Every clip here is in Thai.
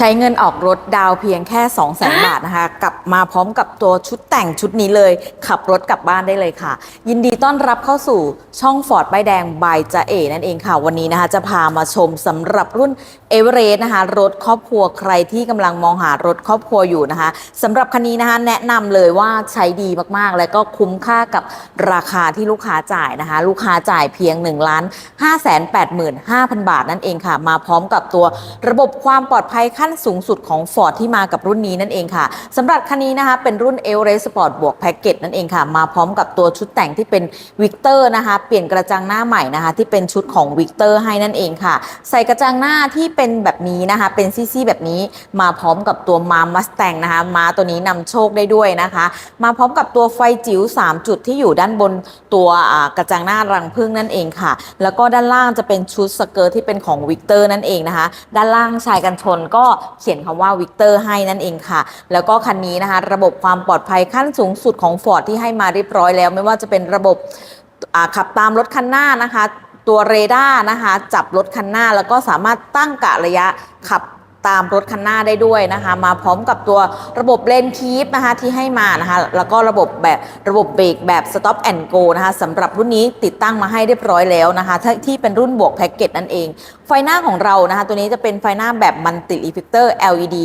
ใช้เงินออกรถดาวเพียงแค่ 2 0 0 0 0 0 บาทนะคะ กลับมาพร้อมกับตัวชุดแต่งชุดนี้เลย ขับรถกลับบ้านได้เลยค่ะ ยินดีต้อนรับเข้าสู่ช่องฟอร์ดใบแดงบายจะเอนั่นเองค่ะ วันนี้นะคะ จะพามาชมสำหรับรุ่นเอเวอเรสต์นะคะ รถครอบครัวใครที่กำลังมองหารถครอบครัวอยู่นะคะสำหรับคันนี้นะคะ แนะนำเลยว่าใช้ดีมากๆ และก็คุ้มค่ากับราคาที่ลูกค้าจ่ายนะคะ ลูกค้าจ่ายเพียง1ล้าน5 8 5 0 0 0 บาทนั่นเองค่ะ มาพร้อมกับตัวระบบความปลอดภัยขั้นสูงสุดของ Ford ที่มากับรุ่นนี้นั่นเองค่ะสำหรับคันนี้นะคะเป็นรุ่น e v e r e s t Sport บวกแพ็กเกจนั่นเองค่ะ มาพร้อมกับตัวชุดแต่งที่เป็นวิกเตอร์นะคะ เปลี่ยนกระจังหน้าใหม่นะคะ ที่เป็นชุดของวิกเตอร์ให้นั่นเองค่ะ ใส่กระจังหน้าที่เป็นแบบนี้นะคะ เป็นซี่ๆแบบนี้มาพร้อมกับตัวมามัสแตงนะคะ มาตัวนี้นำโชคได้ด้วยนะคะ มาพร้อมกับตัวไฟจิ๋ว3 จุดที่อยู่ด้านบนตัวกระจังหน้ารังพึ่งนั่นเองค่ะ แล้วก็ด้านล่างจะเป็นชุดสเกิร์ตที่เป็นของวิกเตอร์นั่นเองนะคะ ด้านล่างชายกันชนก็เขียนคำว่าวิกเตอร์ให้นั่นเองค่ะ แล้วก็คันนี้นะคะ ระบบความปลอดภัยขั้นสูงสุดของ Ford ที่ให้มาเรียบร้อยแล้ว ไม่ว่าจะเป็นระบบขับตามรถคันหน้านะคะ ตัวเรดาร์นะคะ จับรถคันหน้า แล้วก็สามารถตั้งกะระยะขับ ตามรถคันหน้าได้ด้วยนะคะ มาพร้อมกับตัวระบบเลนคีฟนะคะที่ให้มานะคะ แล้วก็ระบบแบบระบบเบรกแบบ stop and go นะคะสำหรับรุ่นนี้ติดตั้งมาให้เรียบร้อยแล้วนะคะ ที่เป็นรุ่นบวกแพ็กเกจนั่นเอง ไฟหน้าของเรานะคะ ตัวนี้จะเป็นไฟหน้าแบบมันติ e ี f ิ c เตอร์ LED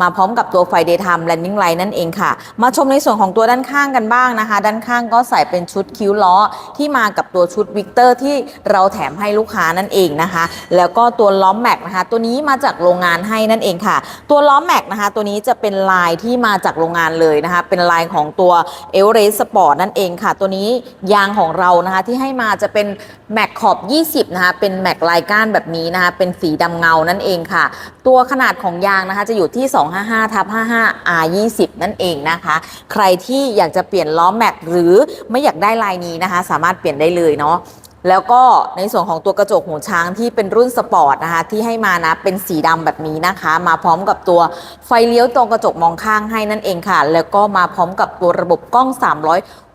มาพร้อมกับตัวไฟ daytime landing light นั่นเองค่ะ มาชมในส่วนของตัวด้านข้างกันบ้างนะคะ ด้านข้างก็ใส่เป็นชุดคิ้วล้อที่มากับตัวชุดวิกเตอร์ที่เราแถมให้ลูกค้านั่นเองนะคะ แล้วก็ตัวล้อมแม็กนะคะ ตัวนี้มาจากโรงงานให้นั่นเองค่ะ ตัวล้อแม็กนะคะ ตัวนี้จะเป็นลายที่มาจากโรงงานเลยนะคะ เป็นลายของตัวเอเวอเรสต์สปอร์ตนั่นเองค่ะ ตัวนี้ยางของเรานะคะ ที่ให้มาจะเป็นแม็กขอบ 20 นะคะ เป็นแม็กลายก้านแบบนี้นะคะ เป็นสีดำเงานั่นเองค่ะ ตัวขนาดของยางนะคะจะอยู่ที่ 255ทับ55 R 20นั่นเองนะคะ ใครที่อยากจะเปลี่ยนล้อแม็กหรือไม่อยากได้ลายนี้นะคะ สามารถเปลี่ยนได้เลยเนาะ แล้วก็ในส่วนของตัวกระจกหูช้างที่เป็นรุ่นสปอร์ตนะคะที่ให้มานะเป็นสีดำแบบนี้นะคะ มาพร้อมกับตัวไฟเลี้ยวตรงกระจกมองข้างให้นั่นเองค่ะ แล้วก็มาพร้อมกับตัวระบบกล้อง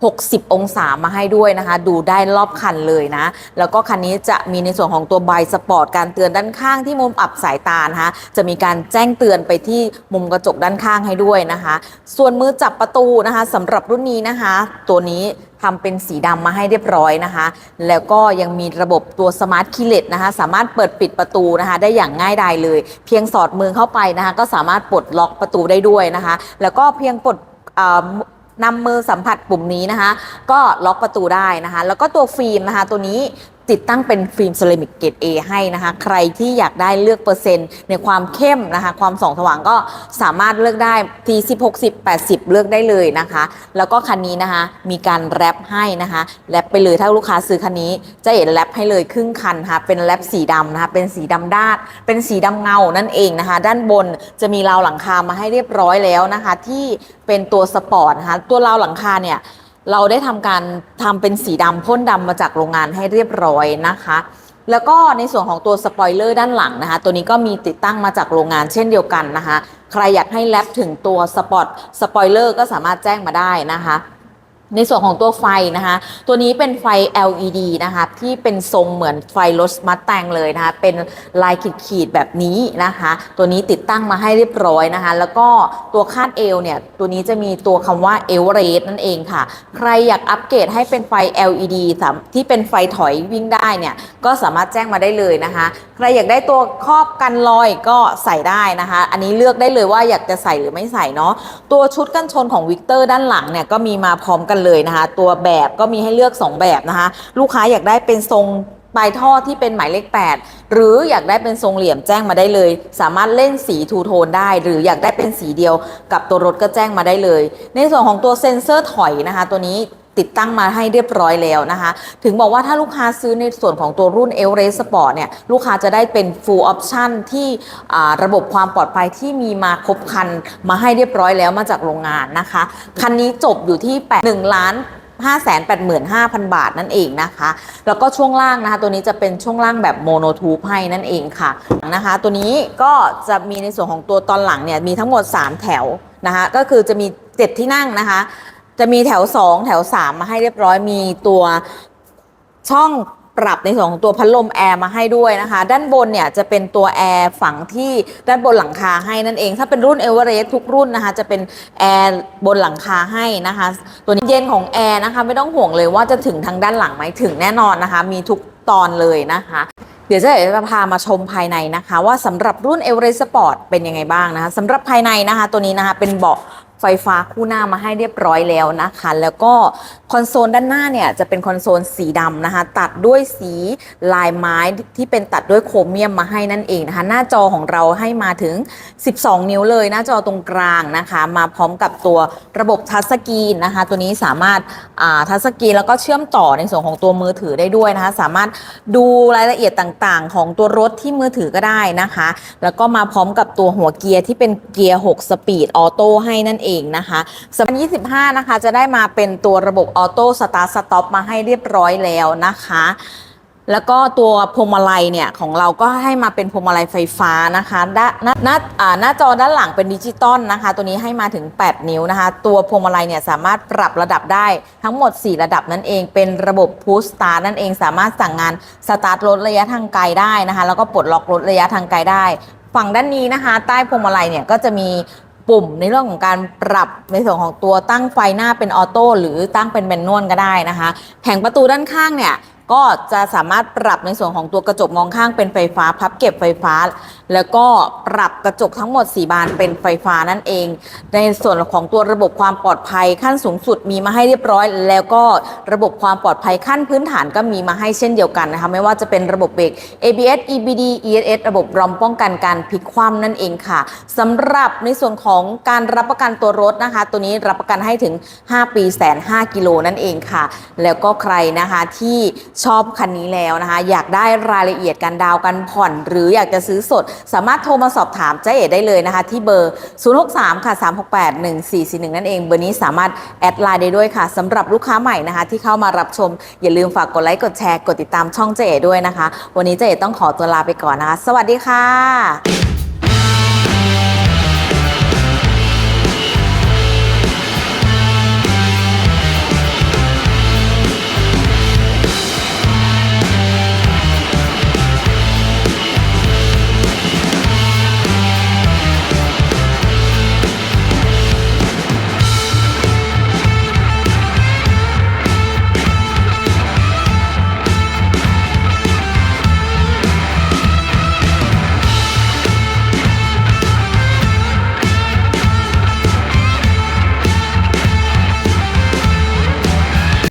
60 องศามาให้ด้วยนะคะ ดูได้รอบคันเลยนะ แล้วก็คันนี้จะมีในส่วนของตัวไบสปอร์ตการเตือนด้านข้างที่มุมอับสายตานะคะจะมีการแจ้งเตือนไปที่มุมกระจกด้านข้างให้ด้วยนะคะ ส่วนมือจับประตูนะคะสำหรับรุ่นนี้นะคะ ตัวนี้ทำเป็นสีดำมาให้เรียบร้อยนะคะ แล้วก็ยังมีระบบตัวสมาร์ทคีเลตนะคะ สามารถเปิดปิดประตูนะคะ ได้อย่างง่ายดายเลย เพียงสอดมือเข้าไปนะคะ ก็สามารถปลดล็อกประตูได้ด้วยนะคะ แล้วก็เพียงปลดอ่า นำมือสัมผัสปุ่มนี้นะคะ ก็ล็อกประตูได้นะคะ แล้วก็ตัวฟิล์มนะคะ ตัวนี้ ติดตั้งเป็นฟิล์มเซรามิกเกรด A ให้นะคะ ใครที่อยากได้เลือกเปอร์เซ็นต์ในความเข้มนะคะ ความส่องสว่างก็สามารถเลือกได้40 60 80เลือกได้เลยนะคะ แล้วก็คันนี้นะคะมีการแรปให้นะคะแรปไปเลยถ้าลูกค้าซื้อคันนี้จะเห็นแรปให้เลยครึ่งคันค่ะเป็นแรปสีดำนะคะเป็นสีดำด้านเป็นสีดำเงานั่นเองนะคะ ด้านบนจะมีราวหลังคามาให้เรียบร้อยแล้วนะคะ ที่เป็นตัวสปอร์ตนะคะตัวราวหลังคาเนี่ย เราได้ทำการทำเป็นสีดำพ่นดำมาจากโรงงานให้เรียบร้อยนะคะ แล้วก็ในส่วนของตัวสปอยเลอร์ด้านหลังนะคะ ตัวนี้ก็มีติดตั้งมาจากโรงงานเช่นเดียวกันนะคะ ใครอยากให้แลบถึงตัวสปอตสปอยเลอร์ก็สามารถแจ้งมาได้นะคะ ในส่วนของตัวไฟนะคะ ตัวนี้เป็นไฟ LED นะคะที่เป็นทรงเหมือนไฟรถมัดแตงเลยนะคะ เป็นลายขีดๆแบบนี้นะคะ ตัวนี้ติดตั้งมาให้เรียบร้อยนะคะ แล้วก็ตัวคาดเอวเนี่ย ตัวนี้จะมีตัวคำว่าเอวเรสนั่นเองค่ะ ใครอยากอัปเกรดให้เป็นไฟ LED ที่เป็นไฟถอยวิ่งได้เนี่ย ก็สามารถแจ้งมาได้เลยนะคะ ใครอยากได้ตัวครอบกันรอยก็ใส่ได้นะคะ อันนี้เลือกได้เลยว่าอยากจะใส่หรือไม่ใส่เนาะ ตัวชุดกันชนของวิกเตอร์ด้านหลังเนี่ยก็มีมาพร้อมกันเลยนะคะ ตัวแบบก็มีให้เลือก 2 แบบนะคะ ลูกค้าอยากได้เป็นทรงปลายท่อที่เป็นหมายเลข 8 หรืออยากได้เป็นทรงเหลี่ยมแจ้งมาได้เลย สามารถเล่นสีทูโทนได้ หรืออยากได้เป็นสีเดียวกับตัวรถก็แจ้งมาได้เลย ในส่วนของตัวเซ็นเซอร์ถอยนะคะ ตัวนี้ ติดตั้งมาให้เรียบร้อยแล้วนะคะ ถึงบอกว่าถ้าลูกค้าซื้อในส่วนของตัวรุ่น e v e r e s t Sport เนี่ย ลูกค้าจะได้เป็น full option ที่ระบบความปลอดภัยที่มีมาครบคันมาให้เรียบร้อยแล้วมาจากโรงงานนะคะ คันนี้จบอยู่ที่8 1ล้าน585,000 บาทนั่นเองนะคะ แล้วก็ช่วงล่างนะคะ ตัวนี้จะเป็นช่วงล่างแบบโมโนทูปให้นั่นเองค่ะนะคะ ตัวนี้ก็จะมีในส่วนของตัวตอนหลังเนี่ยมีทั้งหมด 3 แถวนะคะ ก็คือจะมี 7 ที่นั่งนะคะ จะมีแถว 2 แถว 3 มาให้เรียบร้อยมีตัวช่องปรับในส่วนของตัวพัดลมแอร์มาให้ด้วยนะคะ ด้านบนเนี่ยจะเป็นตัวแอร์ฝังที่ด้านบนหลังคาให้นั่นเอง ถ้าเป็นรุ่นเอเวอเรสต์ทุกรุ่นนะคะ จะเป็นแอร์บนหลังคาให้นะคะ ตัวนี้เย็นของแอร์นะคะไม่ต้องห่วงเลยว่าจะถึงทางด้านหลังไหมถึงแน่นอนนะคะ มีทุกตอนเลยนะคะเดี๋ยวเจะจะพามาชมภายในนะคะ ว่าสำหรับรุ่น e v e r e s t Sport เป็นยังไงบ้างนะคะสำหรับภายในนะคะ ตัวนี้นะคะเป็นเบาะ ไฟฟ้าคู่หน้ามาให้เรียบร้อยแล้วนะคะ แล้วก็คอนโซลด้านหน้าเนี่ยจะเป็นคอนโซลสีดำนะคะ ตัดด้วยสีลายไม้ที่เป็นตัดด้วยโครเมียมมาให้นั่นเองนะคะ หน้าจอของเราให้มาถึง 12 นิ้วเลย หน้าจอตรงกลางนะคะ มาพร้อมกับตัวระบบทัชสกรีนนะคะ ตัวนี้สามารถทัชสกรีนแล้วก็เชื่อมต่อในส่วนของตัวมือถือได้ด้วยนะคะ สามารถดูรายละเอียดต่างๆ ของตัวรถที่มือถือก็ได้นะคะ แล้วก็มาพร้อมกับตัวหัวเกียร์ที่เป็นเกียร์ 6 สปีดออโต้ให้นั่นเองเองนะคะสำหรับ25 นะคะ จะได้มาเป็นตัวระบบออโต้สตาร์ทสต็อปมาให้เรียบร้อยแล้วนะคะแล้วก็ตัวพวงมาลัยเนี่ยของเราก็ให้มาเป็นพวงมาลัยไฟฟ้านะคะด้านหน้าหนาอ่าหน้าจอด้านหลังเป็นดิจิตอลนะคะ ตัวนี้ให้มาถึง 8 นิ้วนะคะ ตัวพวงมาลัยเนี่ยสามารถปรับระดับได้ทั้งหมด 4 ระดับนั่นเอง เป็นระบบพุชสตาร์นั่นเองสามารถสั่งงานสตาร์ทรถระยะทางไกลได้นะคะ แล้วก็ปลดล็อกรถระยะทางไกลได้ ฝั่งด้านนี้นะคะ ใต้พวงมาลัยเนี่ยก็จะมี ปุ่มในเรื่องของการปรับในส่วนของตัวตั้งไฟหน้าเป็นออโต้หรือตั้งเป็นแมนนวลก็ได้นะคะ แผงประตูด้านข้างเนี่ย ก็จะสามารถปรับในส่วนของตัวกระจกมองข้างเป็นไฟฟ้า พับเก็บไฟฟ้า แล้วก็ปรับกระจกทั้งหมด 4 บานเป็นไฟฟ้านั่นเอง ในส่วนของตัวระบบความปลอดภัยขั้นสูงสุดมีมาให้เรียบร้อย แล้วก็ระบบความปลอดภัยขั้นพื้นฐานก็มีมาให้เช่นเดียวกันนะคะไม่ว่าจะเป็นระบบเบรก ABS EBD ESS ระบบรอมป้องกันการพลิกคว่ำนั่นเองค่ะสำหรับในส่วนของการรับประกันตัวรถนะคะ ตัวนี้รับประกันให้ถึง 5 ปีแสน5กิโลนั่นเองค่ะ แล้วก็ใครนะคะที่ชอบคันนี้แล้วนะคะ อยากได้รายละเอียดการดาวน์กันผ่อน หรืออยากจะซื้อสด สามารถโทรมาสอบถามเจ๊เอ๋ได้เลยนะคะ ที่เบอร์ 063 ค่ะ 368 1441 นั่นเอง เบอร์นี้สามารถแอดไลน์ได้ด้วยค่ะสำหรับลูกค้าใหม่นะคะ ที่เข้ามารับชม อย่าลืมฝากกดไลค์กดแชร์กดติดตามช่องเจ๊เอ๋ด้วยนะคะ วันนี้เจ๊เอ๋ต้องขอตัวลาไปก่อนนะคะ สวัสดีค่ะ